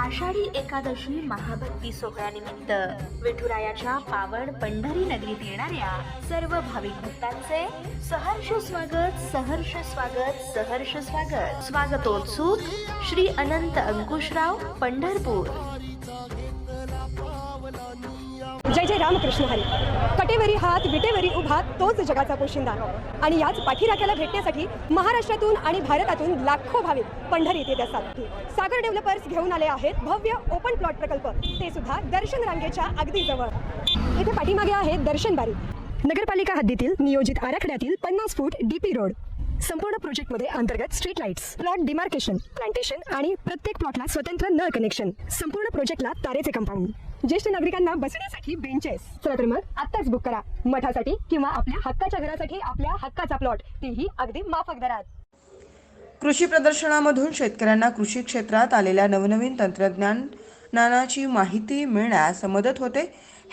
आषाढी एकादशी महाभक्ती सोहळ्यानिमित्त विठुरायाच्या पावन पंढरी नगरीत येणाऱ्या सर्व भाविक भक्तांचे सहर्ष स्वागत सहर्ष स्वागत सहर्ष स्वागत. स्वागतोत्सुक श्री अनंत अंकुशराव पंढरपूर. जय जय रामकृष्ण हरी. कटेवरी हात विटेवरी उभा तोच जगाचा पोशिंदा. आणि याच पाठीराख्याला भेटण्यासाठी महाराष्ट्रातून आणि भारतातून लाखो भाविक पंढरीत येत असतात. सागर डेव्हलपर्स घेऊन आले आहेत भव्य ओपन प्लॉट प्रकल्प. ते सुद्धा दर्शन रांगेच्या अगदी जवळ. इथे पाठीमागे आहे दर्शन बारी. नगरपालिका हद्दीतील नियोजित आराखड्यातील पन्नास फूट डीपी रोड. संपूर्ण प्रोजेक्टमध्ये अंतर्गत street lights plot demarcation plantation आणि प्रत्येक प्लॉटला स्वतंत्र नळ कनेक्शन संपूर्ण प्रोजेक्टला तारेचे कंपाऊंड ज्येष्ठ नागरिकांना बसण्यासाठी बेंचेस चला तर मग आत्ताच बुक करा. मठासाठी किंवा आपल्या हक्काच्या घरासाठी आपल्या हक्काचा प्लॉट तेही अगदी माफक दरात. कृषी प्रदर्शनामधून शेतकऱ्यांना कृषी क्षेत्रात आलेल्या नवनवीन तंत्रज्ञानाची माहिती मिळण्यास मदत होते.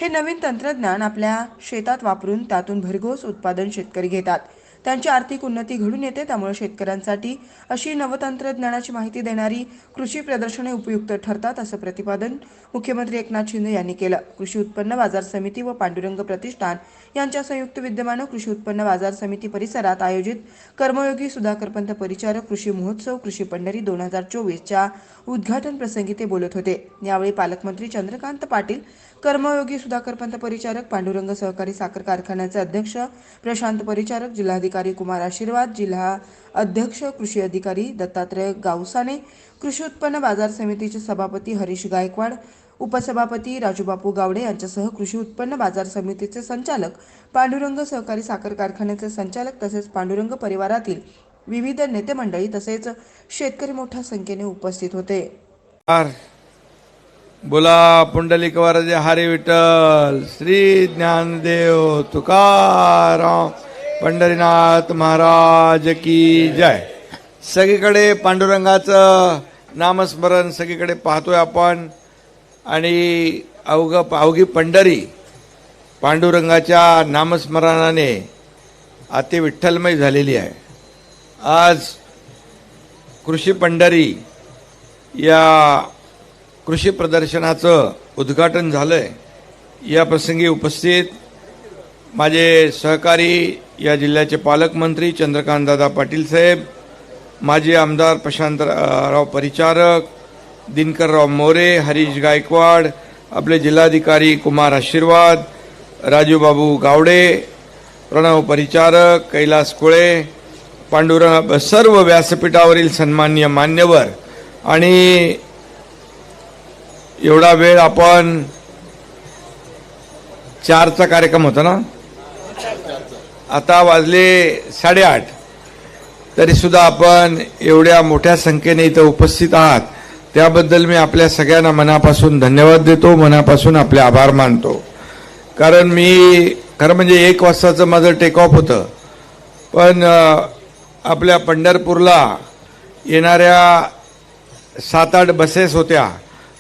हे नवीन तंत्रज्ञान आपल्या शेतात वापरून त्यातून भरघोस उत्पादन शेतकरी घेतात. त्यांची आर्थिक उन्नती घडून येते त्यामुळे शेतकऱ्यांसाठी अशी नवतंत्रज्ञानाची माहिती देणारी कृषी प्रदर्शने उपयुक्त ठरतात असं प्रतिपादन मुख्यमंत्री एकनाथ शिंदे यांनी केलं. कृषी उत्पन्न बाजार समिती व पांडुरंग प्रतिष्ठान यांच्या संयुक्त विद्यमानं कृषी उत्पन्न बाजार समिती परिसरात आयोजित कर्मयोगी सुधाकरपंत परिचारक कृषी महोत्सव कृषी पंढरी दोन हजार चोवीसच्या उद्घाटन प्रसंगी ते बोलत होते. यावेळी पालकमंत्री चंद्रकांत पाटील कर्मयोगी सुधाकरपंत परिचारक पांडुरंग सहकारी साखर कारखान्याचे अध्यक्ष प्रशांत परिचारक जिल्हाधिकारी कुमार आशीर्वाद जिल्हा अध्यक्ष कृषी अधिकारी दत्तात्रय गावसाने कृषी उत्पन्न बाजार समितीचे सभापती हरीश गायकवाड उपसभापती राजूबापू गावडे यांच्यासह कृषी उत्पन्न बाजार समितीचे संचालक पांडुरंग सहकारी साखर कारखान्याचे संचालक तसेच पांडुरंग परिवारातील विविध नेते मंडळी तसेच शेतकरी मोठ्या संख्येने उपस्थित होते. बोला पुंडलिक वरदे हरी विठ्ठल. श्री ज्ञानदेव तुकाराम. पंढरीनाथ महाराज की जय. सगळीकडे पांडुरंगाचं नामस्मरण सगळीकडे पाहतोय आपण. आणि अवघ अवघी पंढरी पांडुरंगाच्या नामस्मरणाने अति विठ्ठलमय झालेली आहे. आज कृषी पंढरी या कृषी प्रदर्शनाचं उद्घाटन झालंय. या प्रसंगी उपस्थित माझे सहकारी या जिल्ह्याचे पालकमंत्री चंद्रकांतदादा पाटील साहेब माजी आमदार प्रशांतराव परिचारक दिनकरराव मोरे हरीश गायकवाड आपले जिल्हाधिकारी कुमार आशीर्वाद राजूबाबू गावडे प्रणव परिचारक कैलास कुळे पांडुरंग सर्व व्यासपीठावरील सन्मान्य मान्यवर. आणि एवढा वेळ आपण चारचा कार्यक्रम होता ना? आता वाजले साडेआठ. तरीसुद्धा आपण एवढ्या मोठ्या संख्येने इथं उपस्थित आहात. त्याबद्दल मी आपल्या सगळ्यांना मनापासून धन्यवाद देतो मनापासून आपले आभार मानतो. कारण मी खरं म्हणजे एक वाजताचं माझं टेक ऑफ होतं. पण आपल्या पंढरपूरला येणाऱ्या सात आठ बसेस होत्या.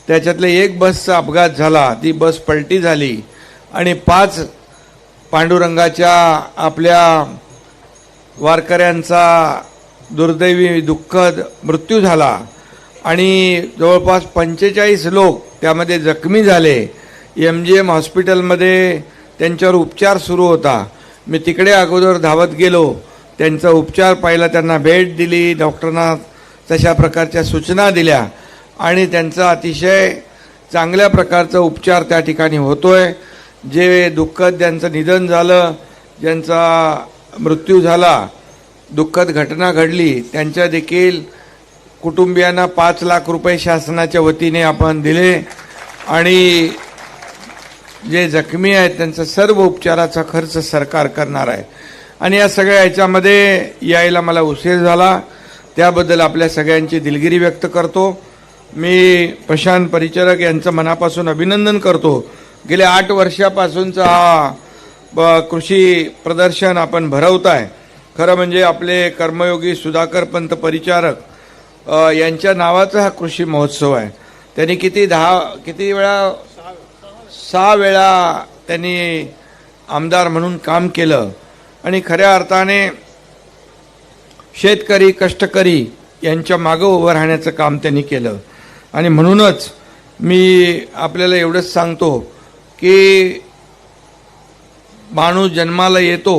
त्याच्यातले एक बसचा अपघात झाला. ती बस पलटी झाली आणि पाच पांडुरंगाच्या आपल्या वारकऱ्यांचा दुर्दैवी दुःखद मृत्यू झाला आणि जवळपास पंचेचाळीस लोक त्यामध्ये जखमी झाले. एम जी एम हॉस्पिटलमध्ये त्यांच्यावर उपचार सुरू होता. मी तिकडे अगोदर धावत गेलो. त्यांचा उपचार पाहिला त्यांना भेट दिली डॉक्टरांना तशा प्रकारच्या सूचना दिल्या आणि त्यांचा अतिशय चांगल्या प्रकारचा उपचार त्या ठिकाणी होतो आहे जे दुःखद ज्यांचं निधन झालं ज्यांचा मृत्यू झाला दुःखद घटना घडली त्यांच्या देखील कुटुंबियांना पाच लाख रुपये शासनाच्या वतीने आपण दिले आणि जे जखमी आहेत त्यांचा सर्व उपचाराचा खर्च सरकार करणार आहे. आणि या सगळ्या ह्याच्यामध्ये यायला मला उशीर झाला. त्याबद्दल आपल्या सगळ्यांची दिलगिरी व्यक्त करतो. मी प्रशांत परिचारक यांचं मनापासून अभिनंदन करतो. गेल्या आठ वर्षापासूनचा हा ब- कृषी प्रदर्शन आपण भरवताय. खरं म्हणजे आपले कर्मयोगी सुधाकर पंत परिचारक यांच्या नावाचा हा कृषी महोत्सव आहे. त्यांनी किती दहा किती वेळा सहा वेळा त्यांनी आमदार म्हणून काम केलं. आणि खऱ्या अर्थाने शेतकरी कष्टकरी यांच्या मागं उभं राहण्याचं काम त्यांनी केलं. आणि म्हणूनच मी आपल्याला एवढंच सांगतो की माणूस जन्माला येतो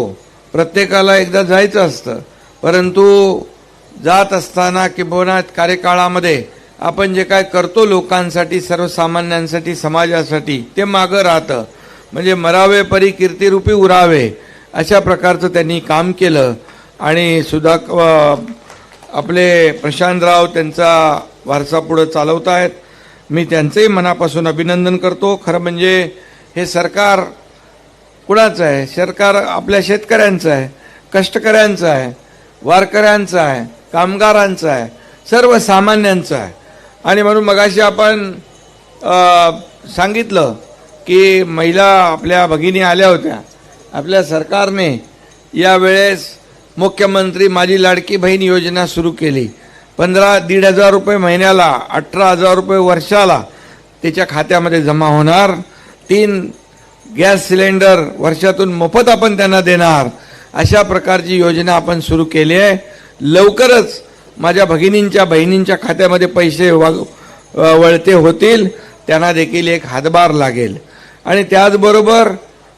प्रत्येकाला एकदा जायचं असतं. परंतु जात असताना किंवा कार्यकाळामध्ये आपण जे काय करतो लोकांसाठी सर्वसामान्यांसाठी समाजासाठी ते मागं राहतं. म्हणजे मरावे परी कीर्तिरूपी उरावे अशा प्रकारचं त्यांनी काम केलं. आणि सुधा आपले प्रशांतराव त्यांचा वारसा पुढं चालवत आहेत मी त्यांचंही मनापासून अभिनंदन करतो. खरं म्हणजे हे सरकार कुणाचं आहे? सरकार आपल्या शेतकऱ्यांचं आहे कष्टकऱ्यांचं आहे वारकऱ्यांचं आहे कामगारांचं आहे सर्वसामान्यांचं आहे. आणि म्हणून मगाशी आपण सांगितलं की महिला आपल्या भगिनी आल्या होत्या. आपल्या सरकारने यावेळेस मुख्यमंत्री माझी लाडकी बहीण योजना सुरू केली. पंधरा दीड हजार रुपये महिन्याला अठरा हजार रुपये वर्षाला त्याच्या खात्यामध्ये जमा होणार. तीन गॅस सिलेंडर वर्षातून मोफत आपण त्यांना देणार. अशा प्रकारची योजना आपण सुरू केली आहे. लवकरच माझ्या भगिनींच्या बहिणींच्या खात्यामध्ये पैसे वाग वळते होतील. त्यांना देखील एक हातभार लागेल. आणि त्याचबरोबर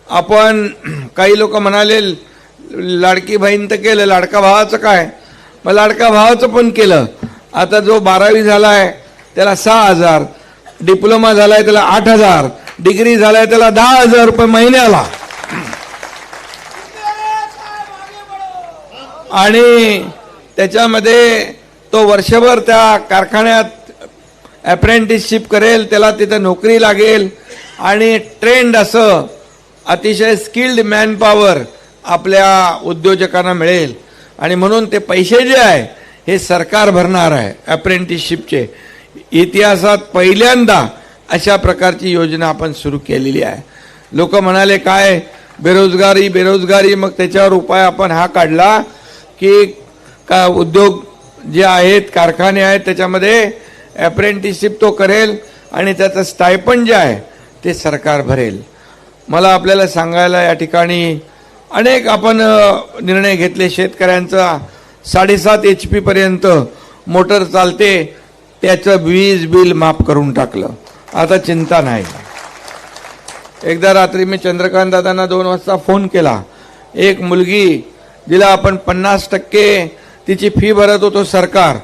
आपण काही लोक म्हणाले लाडकी बहीण तर केलं लाडका भावाचं काय? मग लाडका भावाचं पण केलं. आता जो बारावी झाला आहे त्याला सहा हजार. डिप्लोमा झाला आहे त्याला आठ हजार. डिग्री झालाय त्याला दहा हजार रुपये महिन्याला. आणि त्याच्यामध्ये तो वर्षभर त्या कारखान्यात अप्रेंटिसशिप करेल त्याला तिथं नोकरी लागेल. आणि ट्रेंड असं अतिशय स्किल्ड मॅनपॉवर आपल्या उद्योजकांना मिळेल. आणि म्हणून ते पैसे जे आहे हे सरकार भरणार आहे अप्रेंटिसशिपचे इतिहासात पहिल्यांदा अशा प्रकारची योजना आपण सुरू केलेली आहे. लोक म्हणाले काय? बेरोजगारी बेरोजगारी. मग त्याच्यावर उपाय आपण हा काढला की का उद्योग जे आहेत कारखाने आहेत त्याच्यामध्ये अप्रेंटिसशिप तो करेल आणि त्याचं स्टायपन जे आहे ते सरकार भरेल. मला आपल्याला सांगायला या ठिकाणी अनेक आपण निर्णय घेतले. शेतकऱ्यांचा साडेसात एच पीपर्यंत मोटर चालते त्याचं वीज बिल माफ करून टाकलं. आता चिंता नाही. एकदा रात्री मी चंद्रकांत दादांना दोन वाजता फोन केला. एक मुलगी जिला आपण पन्नास टक्के तिची फी भरत होतो सरकार.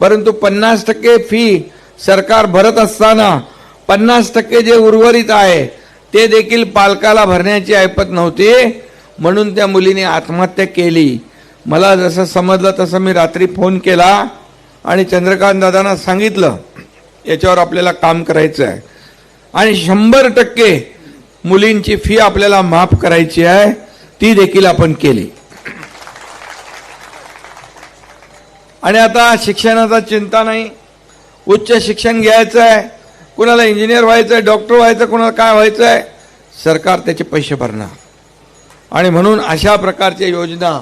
परंतु पन्नास टक्के फी सरकार भरत असताना पन्नास टक्के जे उर्वरित आहे ते देखील पालकाला भरण्याची ऐपत नव्हती. म्हणून त्या मुलीने आत्महत्या केली. मला जसं समजलं तसं मी रात्री फोन केला आणि चंद्रकांत दादांना सांगितलं. याच्यावर आपल्याला काम करायचं आहे. आणि शंभर टक्के मुलींची फी आपल्याला माफ करायची आहे ती देखील आपण केली. आणि आता शिक्षणाचा चिंता नाही. उच्च शिक्षण घ्यायचं आहे. कुणाला इंजिनियर व्हायचं आहे डॉक्टर व्हायचं कुणाला काय व्हायचं आहे सरकार त्याचे पैसे भरणार. आणि म्हणून अशा प्रकारच्या योजना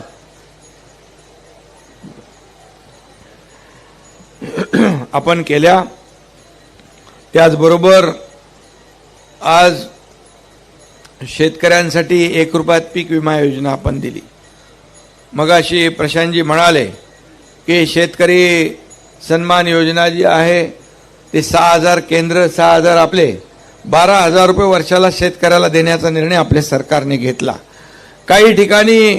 आपण केल्या. त्याचबरोबर आज शेतकऱ्यांसाठी एक रुपयात पीक विमा योजना आपण दिली. मगाशी प्रशांतजी म्हणाले की शेतकरी सन्मान योजना जी आहे ते सहा हजार केंद्र सहा हजार आपले बारा हजार रुपये वर्षाला शेतकऱ्याला देण्याचा निर्णय आपल्या सरकारने घेतला. काही ठिकाणी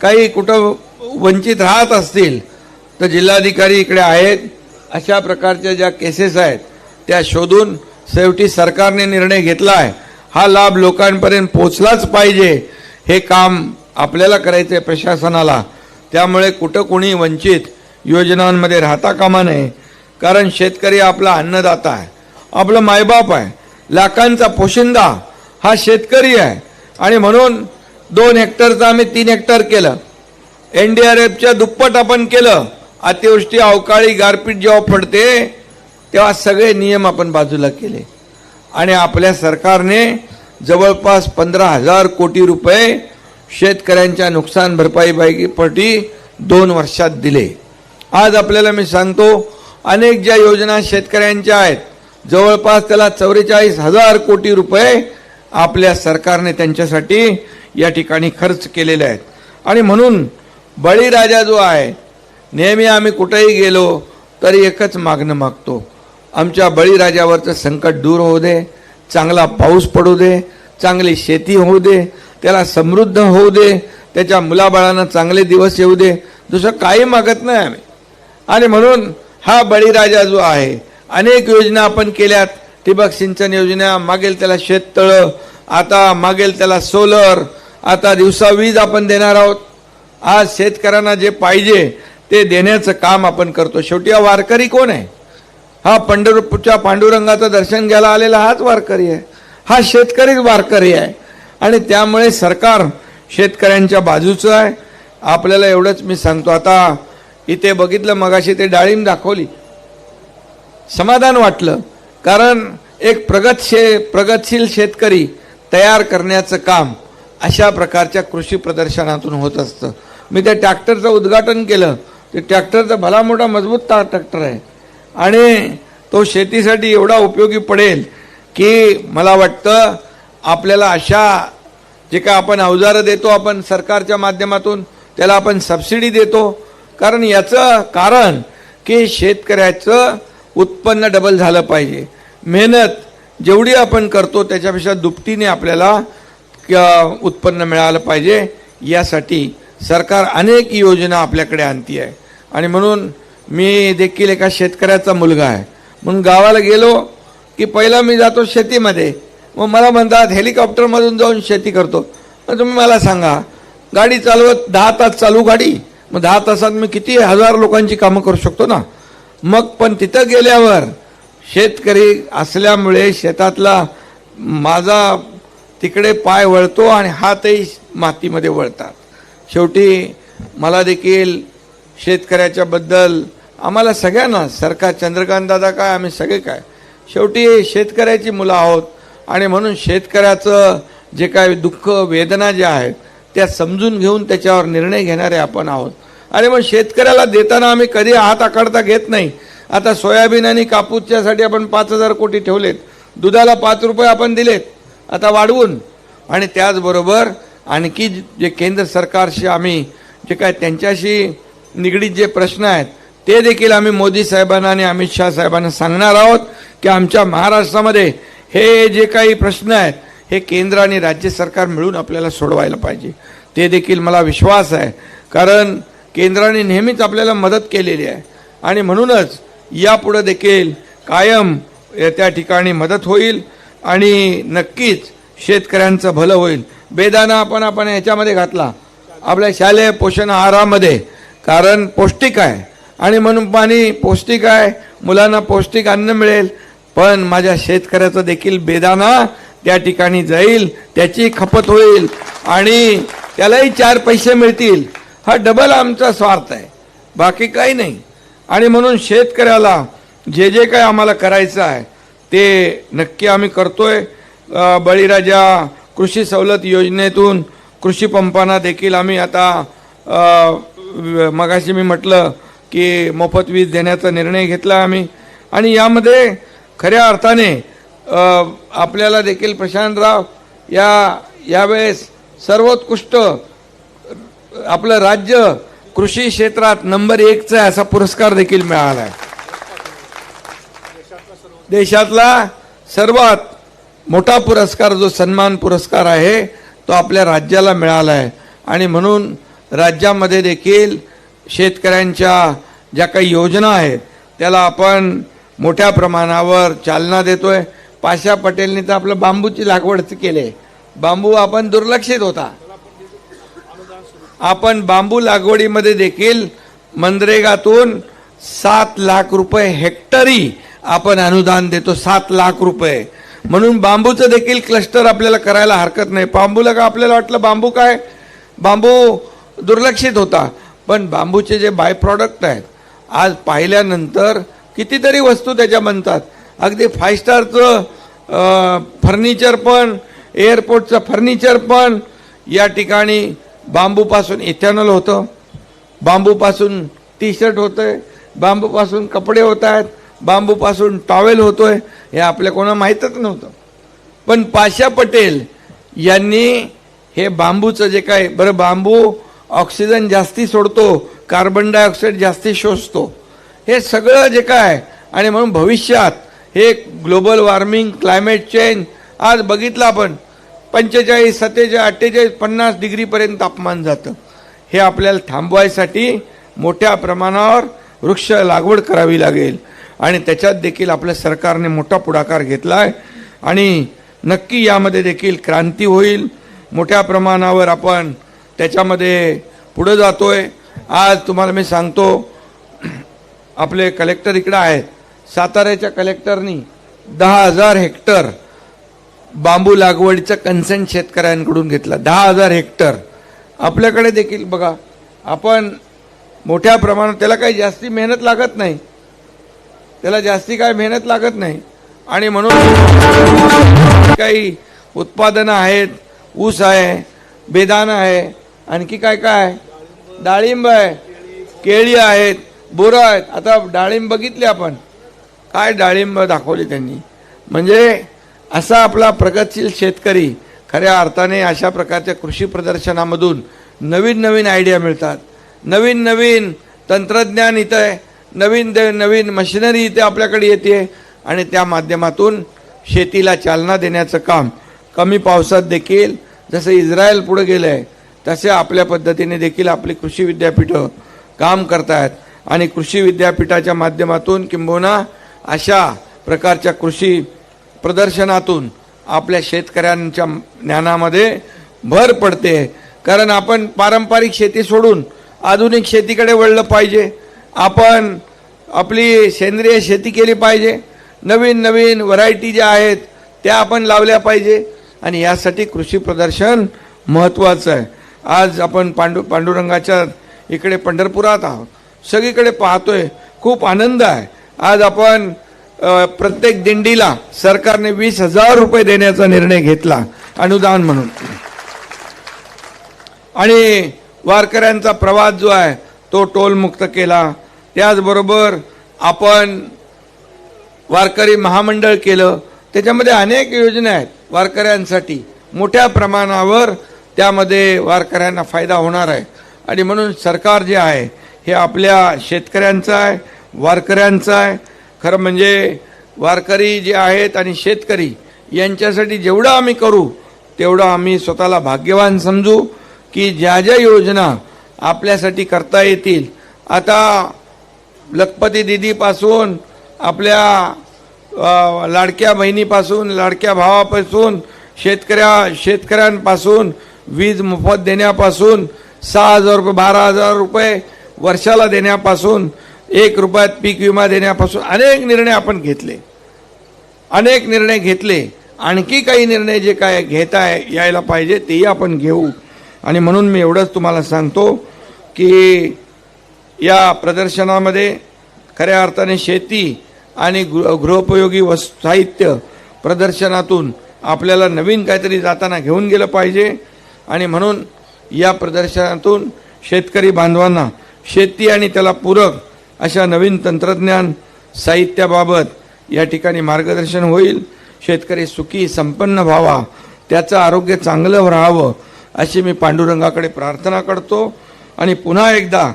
काही कुठं वंचित राहत असतील तर जिल्हाधिकारी इकडे आहेत. अशा प्रकारच्या ज्या केसेस आहेत त्या शोधून शेवटी सरकारने निर्णय घेतला आहे हा लाभ लोकांपर्यंत पोचलाच पाहिजे. हे काम आपल्याला करायचं आहे प्रशासनाला. त्यामुळे कुठं कोणी वंचित योजनांमध्ये राहता कामा नये. कारण शेतकरी आपला अन्नदाता आहे. आपलं मायबाप आहे. लाखांचा पोशिंदा हा शेतकरी आहे. आणि म्हणून दोन हेक्टरचं आम्ही तीन हेक्टर केलं. एन डी आर एफच्या दुप्पट आपण केलं. अतिवृष्टी अवकाळी गारपीट जेव्हा पडते तेव्हा सगळे नियम आपण बाजूला केले. आणि आपल्या सरकारने जवळपास पंधरा हजार कोटी रुपये शेतकऱ्यांच्या नुकसान भरपाईपैकीपटी दोन वर्षात दिले. आज आपल्याला मी सांगतो अनेक ज्या योजना शेतकऱ्यांच्या आहेत जवळपास त्याला चौवेचाळीस हजार कोटी रुपये आपल्या सरकारने त्यांच्यासाठी या ठिकाणी खर्च केलेले आहेत. आणि म्हणून बळीराजा जो आहे नेहमी आम्ही कुठेही गेलो तरी एकच मागणं मागतो. आमच्या बळीराजावरचं संकट दूर होऊ दे चांगला पाऊस पडू दे चांगली शेती होऊ दे त्याला समृद्ध होऊ दे त्याच्या मुलाबाळांना चांगले दिवस येऊ दे दुसरं काही मागत नाही आम्ही. आणि म्हणून हा बळीराजा जो आहे अनेक योजना आपण केल्यात. ठिबक सिंचन योजना मागेल त्याला शेततळं आता मागेल त्याला सोलर आता दिवसा वीज आपण देणार आहोत. आज शेतकऱ्यांना जे पाहिजे ते देण्याचं काम आपण करतो. शेवटी वारकरी कोण आहे? हा पंढरपूरच्या पांडुरंगाचं दर्शन घ्यायला आलेला हाच वारकरी आहे. हा शेतकरीच वारकरी आहे. आणि त्यामुळे सरकार शेतकऱ्यांच्या बाजूचं आहे. आपल्याला एवढंच मी सांगतो. आता इथे बघितलं मगाशी ते डाळिंब दाखवली. समाधान वाटलं. कारण एक प्रगत शे प्रगतशील शेतकरी तयार करण्याचं काम अशा प्रकारच्या कृषी प्रदर्शनातून होत असतं. मी त्या ट्रॅक्टरचं उद्घाटन केलं. ते ट्रॅक्टरचा भला मोठा मजबूत ता ट्रॅक्टर आहे. आणि तो शेतीसाठी एवढा उपयोगी पडेल की मला वाटतं आपल्याला अशा जे काय आपण अवजारं देतो आपण सरकारच्या माध्यमातून त्याला आपण सबसिडी देतो. कारण याचं कारण की शेतकऱ्याचं उत्पन्न डबल झालं पाहिजे. मेहनत जेवढी आपण करतो त्याच्यापेक्षा दुपटीने आपल्याला क- उत्पन्न मिळालं पाहिजे. यासाठी सरकार अनेक योजना आपल्याकडे आणती आहे आणि म्हणून मी देखील एका शेतकऱ्याचा मुलगा आहे. म्हणून गावाला गेलो की पहिला मी जातो शेतीमध्ये. मग मला म्हणतात हेलिकॉप्टरमधून जाऊन शेती करतो. मग तुम्ही मला सांगा गाडी चालवत दहा तास चालू गाडी. मग दहा तासात मी किती हजार लोकांची कामं करू शकतो ना? मग पण तिथं गेल्यावर शेतकरी असल्यामुळे शेतातला माझा तिकडे पाय वळतो आणि हातही मातीमध्ये वळतात. शेवटी मला देखील शेतकऱ्याच्याबद्दल आम्हाला सगळ्यांना सरकार चंद्रकांत दादा काय आम्ही सगळे काय? शेवटी शेतकऱ्याची मुलं आहोत आणि म्हणून शेतकऱ्याचं जे काय दुःख वेदना ज्या आहेत त्या समजून घेऊन त्याच्यावर निर्णय घेणारे आपण आहोत. आणि मग शेतकऱ्याला देताना आम्ही कधी हात आकडता घेत नाही. आता सोयाबीन आणि कापूसच्यासाठी आपण पाच हजार कोटी ठेवलेत. दुधाला पाच रुपये आपण दिलेत. आता वाढवून. आणि त्याचबरोबर आणखी जे केंद्र सरकारशी आम्ही जे काय त्यांच्याशी निगडीत जे प्रश्न आहेत ते देखील आम्ही मोदी साहेबांना आणि अमित शहा साहेबांना सांगणार आहोत की आमच्या महाराष्ट्रामध्ये हे जे काही प्रश्न आहेत हे केंद्र आणि राज्य सरकार मिळून आपल्याला सोडवायला पाहिजे. ते देखील मला विश्वास आहे. कारण केंद्राने नेहमीच आपल्याला मदत केलेली आहे. आणि म्हणूनच यापुढं देखील कायम त्या ठिकाणी मदत होईल आणि नक्कीच शेतकऱ्यांचं भलं होईल. बेदाना आपण आपण ह्याच्यामध्ये घातला. आपल्या शालेय पोषण आहारामध्ये. कारण पौष्टिक आहे. आणि म्हणून पाणी पौष्टिक आहे मुलांना पौष्टिक अन्न मिळेल पण माझ्या शेतकऱ्याचं देखील बेदाना त्या ठिकाणी जाईल त्याची खपत होईल आणि त्यालाही चार पैसे मिळतील. हा डबल आमचा स्वार्थ आहे बाकी काही नाही. आणि म्हणून शेतकऱ्याला जे जे काय आम्हाला करायचं आहे ते नक्की आम्ही करतोय. बळीराजा कृषी सवलत योजनेतून कृषी पंपांना देखील आम्ही आता मगाशी मी म्हटलं की मोफत वीज देण्याचा निर्णय घेतला आम्ही. आणि यामध्ये खऱ्या अर्थाने आपल्याला देखील प्रशांतराव या यावेळेस सर्वोत्कृष्ट आपलं राज्य कृषी क्षेत्रात नंबर एकचा आहे असा पुरस्कार देखील मिळाला आहे. देशातला सर्वात मोठा पुरस्कार जो सन्मान पुरस्कार आहे तो आपल्या राज्याला मिळाला आहे. आणि म्हणून राज्यामध्ये देखील शेतकऱ्यांच्या ज्या काही योजना आहेत त्याला आपण मोठ्या प्रमाणावर चालना देतोय. पाशा पटेलनी तर आपलं बांबूची लागवड केली. बांबू आपण दुर्लक्षित होता. आपण बांबू लागवडीमध्ये देखील मनरेगातून सात लाख रुपये हेक्टरी आपण अनुदान देतो सात लाख रुपये. म्हणून बांबूचं देखील क्लस्टर आपल्याला करायला हरकत नाही. बांबूला का आपल्याला वाटलं बांबू काय? बांबू दुर्लक्षित होता. पण बांबूचे जे बाय प्रॉडक्ट आहेत आज पाहिल्यानंतर कितीतरी वस्तू त्याच्या बनतात. अगदी फाय स्टारचं फर्निचर पण एअरपोर्टचं फर्निचर पण या ठिकाणी बांबूपासून इथॅनॉल होतं. बांबूपासून टी शर्ट होतं आहे बांबूपासून कपडे होत आहेत बांबूपासून टॉवेल होतो आहे हे आपल्या कोणा माहीतच नव्हतं. पण पाशा पटेल यांनी हे बांबूचं जे काय बरं बांबू ऑक्सिजन जास्ती सोडतो कार्बन डायऑक्साईड जास्ती शोषतो. हे सगळं जे काय आणि म्हणून भविष्यात हे ग्लोबल वॉर्मिंग क्लायमेट चेंज आज बघितलं आपण पंचेचाळीस सत्तेचाळीस अठ्ठेचाळीस पन्नास डिग्रीपर्यंत तापमान जातं. हे आपल्याला थांबवायसाठी मोठ्या प्रमाणावर वृक्ष लागवड करावी लागेल. आणि त्याच्यात देखील आपल्या सरकारने मोठा पुढाकार घेतला आहे आणि नक्की यामध्ये देखील क्रांती होईल. मोठ्या प्रमाणावर आपण त्याच्यामध्ये पुढे जातोय. आज तुम्हाला मी सांगतो आपले कलेक्टर इकडं आहेत. साताऱ्याच्या कलेक्टरनी दहा हजार हेक्टर बांबू लागवडीचं कन्सेंट शेतकऱ्यांकडून घेतला. दहा हजार हेक्टर. आपल्याकडे देखील बघा आपण मोठ्या प्रमाणात त्याला काही जास्ती मेहनत लागत नाही. त्याला जास्ती काय मेहनत लागत नाही. आणि म्हणून काही उत्पादनं आहेत ऊस आहे बेदाना आहे आणखी काय काय? आहे? डाळिंब आहे. केळी आहेत. बोरं आहेत. आता डाळिंब बघितले आपण. काय डाळिंब दाखवली त्यांनी? म्हणजे असा आपला प्रगतशील शेतकरी खऱ्या अर्थाने अशा प्रकारच्या कृषी प्रदर्शनामधून नवीन नवीन आयडिया मिळतात. नवीन नवीन तंत्रज्ञान इथं आहे नवीन दे- नवीन मशिनरी इथे आपल्याकडे येते. आणि त्या माध्यमातून शेतीला चालना देण्याचं काम कमी पावसात देखील जसं इस्रायल पुढे गेलं आहे तसे आपल्या पद्धतीने देखील आपली कृषी विद्यापीठं काम करतायत. आणि कृषी विद्यापीठाच्या माध्यमातून किंबहुना अशा प्रकारच्या कृषी प्रदर्शनातून आपल्या शेतकऱ्यांच्या ज्ञानामध्ये भर पडते. कारण आपण पारंपरिक शेती सोडून आधुनिक शेतीकडे वळलं पाहिजे. आपण आपली सेंद्रिय शेती केली पाहिजे. नवीन नवीन व्हरायटी ज्या आहेत त्या आपण लावल्या पाहिजे. आणि यासाठी कृषी प्रदर्शन महत्त्वाचं आहे. आज आपण पांडू पांडुरंगाच्या इकडे पंढरपुरात आहोत. सगळीकडे पाहतोय खूप आनंद आहे. आज आपण प्रत्येक दिंडीला सरकारने वीस हजार रुपये देण्याचा निर्णय घेतला अनुदान म्हणून. आणि वारकऱ्यांचा प्रवास जो आहे तो टोलमुक्त केला. त्याचबरोबर आपण वारकरी महामंडळ केलं. त्याच्यामध्ये अनेक योजना आहेत वारकऱ्यांसाठी. मोठ्या प्रमाणावर त्यामध्ये वारकऱ्यांना फायदा होणार आहे. आणि म्हणून सरकार जे आहे हे आपल्या शेतकऱ्यांचं आहे वारकऱ्यांचं आहे. खरं म्हणजे वारकरी जे आहेत आणि शेतकरी यांच्यासाठी जेवढं आम्ही करू तेवढं आम्ही स्वतःला भाग्यवान समजू की ज्या ज्या योजना आपल्यासाठी करता येतील. आता लखपती दिदीपासून आपल्या लाडक्या बहिणीपासून लाडक्या भावापासून शेतकऱ्या शेतकऱ्यांपासून वीज मोफत देण्यापासून सहा हजार रुपये बारा हजार रुपये वर्षाला देण्यापासून एक रुपयात पीक विमा देण्यापासून अनेक निर्णय आपण घेतले. अनेक निर्णय घेतले. आणखी काही निर्णय जे काय घेता यायला पाहिजे तेही आपण घेऊ. आणि म्हणून मी एवढंच तुम्हाला सांगतो की या प्रदर्शनामध्ये खऱ्या अर्थाने शेती आणि गृ गृहोपयोगी वस् साहित्य प्रदर्शनातून आपल्याला नवीन काहीतरी जाताना घेऊन गेलं पाहिजे. आणि म्हणून या प्रदर्शनातून शेतकरी बांधवांना शेती आणि त्याला पूरक अशा नवीन तंत्रज्ञान साहित्याबाबत या ठिकाणी मार्गदर्शन होईल. शेतकरी सुखी संपन्न व्हावा. त्याचं आरोग्य चांगलं राहावं अशी मी पांडुरंगाकडे प्रार्थना करतो. आणि पुन्हा एकदा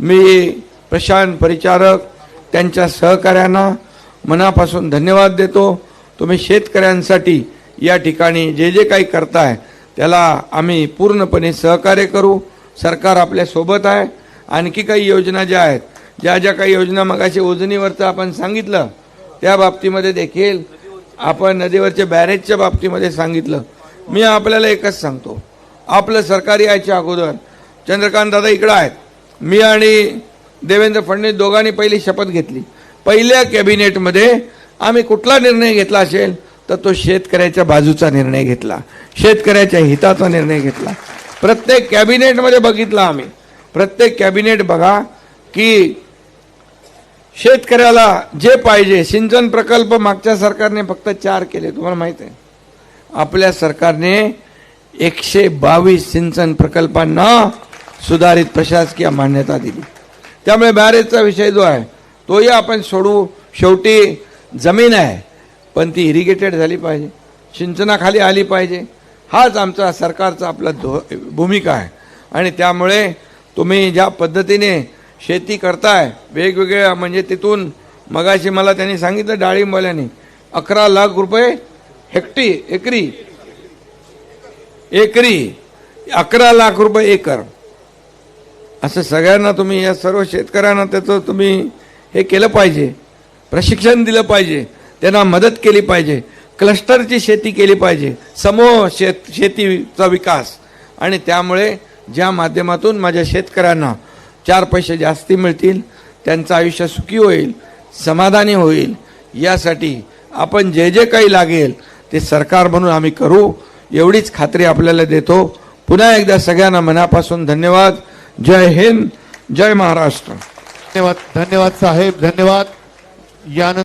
मी प्रशांत परिचारक त्यांच्या सहकाऱ्यांना मनापासून धन्यवाद देतो. तुम्ही शेतकऱ्यांसाठी या ठिकाणी जे जे काही करताय त्याला आम्ही पूर्णपणे सहकार्य करू. सरकार आपल्यासोबत आहे. आणखी काही योजना ज्या आहेत ज्या ज्या काही योजना मगाशी उजनीवरचं आपण सांगितलं त्या बाबतीमध्ये देखील आपण नदीवरच्या बॅरेजच्या बाबतीमध्ये सांगितलं. मी आपल्याला एकच सांगतो. आपलं सरकारी यायच्या अगोदर चंद्रकांत दादा इकडं आहेत. मी आणि देवेंद्र फडणवीस दोघांनी पहिली शपथ घेतली. पहिल्या कॅबिनेटमध्ये आम्ही कुठला निर्णय घेतला असेल तर तो शेतकऱ्याच्या बाजूचा निर्णय घेतला. शेतकऱ्याच्या हिताचा निर्णय घेतला. प्रत्येक कॅबिनेटमध्ये बघितला आम्ही. प्रत्येक कॅबिनेट बघा की शेतकऱ्याला जे पाहिजे सिंचन प्रकल्प मागच्या सरकारने फक्त चार केले. तुम्हाला माहीत आहे. आपल्या सरकारने एकशे बावीस सिंचन प्रकल्पांना सुधारित प्रशासकीय मान्यता दिली. त्यामुळे बॅरेजचा विषय जो आहे तोही आपण सोडू. शेवटी जमीन आहे. पण ती इरिगेटेड झाली पाहिजे. सिंचनाखाली आली पाहिजे. हाच आमचा सरकारचा आपला धो भूमिका आहे. आणि त्यामुळे तुम्ही ज्या पद्धतीने शेती करताय वेगवेगळ्या म्हणजे तिथून मगाशी मला त्यांनी सांगितलं डाळिंबवाल्याने अकरा लाख रुपये हेक्टी एकरी एकरी अकरा लाख रुपये एकर. असं सगळ्यांना तुम्ही या सर्व शेतकऱ्यांना त्याचं तुम्ही हे केलं पाहिजे. प्रशिक्षण दिलं पाहिजे. त्यांना मदत केली पाहिजे. क्लस्टरची शेती केली पाहिजे. समूह शेत शेतीचा विकास. आणि त्यामुळे ज्या माध्यमातून माझ्या शेतकऱ्यांना चार पैसे जास्ती मिळतील त्यांचं आयुष्य सुखी होईल समाधानी होईल यासाठी आपण जे जे काही लागेल ते सरकार म्हणून आम्ही करू. एवढीच खात्री आपल्याला देतो. पुन्हा एकदा सगळ्यांना मनापासून धन्यवाद. जय हिंद जय महाराष्ट्र. धन्यवाद धन्यवाद साहेब धन्यवाद. यानंतर